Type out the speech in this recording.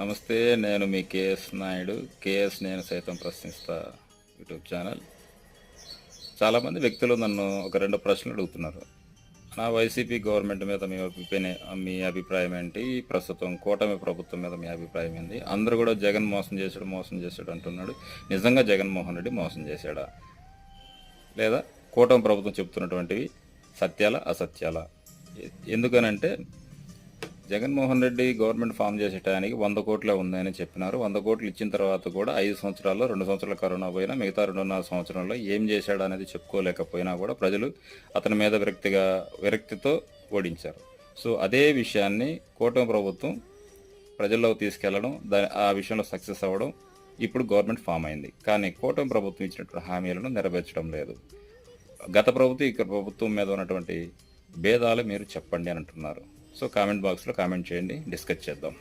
నమస్తే నేను మీ KS Naidu. KS నేను సైతం ప్రశ్నిస్తా యూట్యూబ్ ఛానల్. చాలామంది వ్యక్తులు నన్ను ఒక రెండు ప్రశ్నలు అడుగుతున్నారు. నా వైసీపీ గవర్నమెంట్ మీద మీ అభిప్రాయం మీ అభిప్రాయం ఏంటి? ప్రస్తుతం కూటమి ప్రభుత్వం మీద మీ అభిప్రాయం ఏంటి అందరూ కూడా జగన్ మోసం చేశాడు మోసం చేశాడు అంటున్నాడు. నిజంగా జగన్మోహన్ రెడ్డి మోసం చేశాడా? లేదా కూటమి ప్రభుత్వం చెప్తున్నటువంటివి సత్యాల అసత్యాల? ఎందుకనంటే జగన్మోహన్ రెడ్డి గవర్నమెంట్ ఫామ్ చేసే టయానికి వంద కోట్లే ఉందని చెప్పినారు. వంద కోట్లు ఇచ్చిన తర్వాత కూడా ఐదు సంవత్సరాల్లో రెండు సంవత్సరాల కరోనా పోయినా మిగతా రెండున్నర సంవత్సరంలో ఏం చేశాడు అనేది చెప్పుకోలేకపోయినా కూడా ప్రజలు అతని మీద విరక్తిగా విరక్తితో ఓడించారు. సో అదే విషయాన్ని కూటమి ప్రభుత్వం ప్రజల్లో తీసుకెళ్ళడం దాని ఆ విషయంలో సక్సెస్ అవ్వడం ఇప్పుడు గవర్నమెంట్ ఫామ్ అయింది. కానీ కూటమి ప్రభుత్వం ఇచ్చినటువంటి హామీలను నెరవేర్చడం లేదు. గత ప్రభుత్వం ఇక్కడ ప్రభుత్వం మీద ఉన్నటువంటి భేదాలు మీరు చెప్పండి అని అంటున్నారు. సో కామెంట్ బాక్స్లో కామెంట్ చేయండి డిస్కస్ చేద్దాం.